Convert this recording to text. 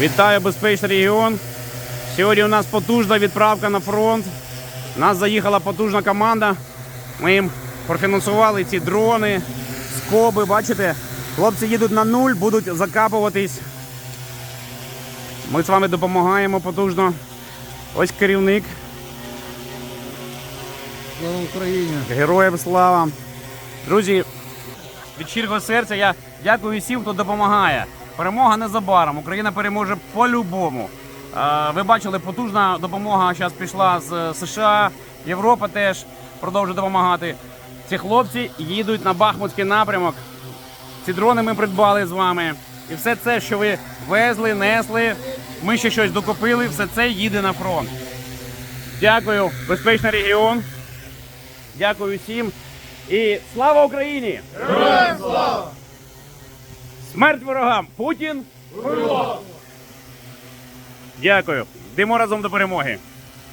Вітаю безпечний регіон. Сьогодні у нас потужна відправка на фронт. У нас заїхала потужна команда. Ми їм профінансували ці дрони, скоби. Бачите, хлопці їдуть на нуль, будуть закапуватись. Ми з вами допомагаємо потужно. Ось керівник. Слава Україні! Героям слава. Друзі, від щирого серця я дякую всім, хто допомагає. Перемога незабаром. Україна переможе по-любому. Е, Ви бачили, потужна допомога зараз пішла з США. Європа теж продовжує допомагати. Ці хлопці їдуть на Бахмутський напрямок. Ці дрони ми придбали з вами. І все це, що ви везли, несли, ми ще щось докупили, все це їде на фронт. Дякую, безпечний регіон. Дякую всім. І слава Україні! Героям слава! Смерть ворогам! Путін! Дякую. Йдемо разом до перемоги.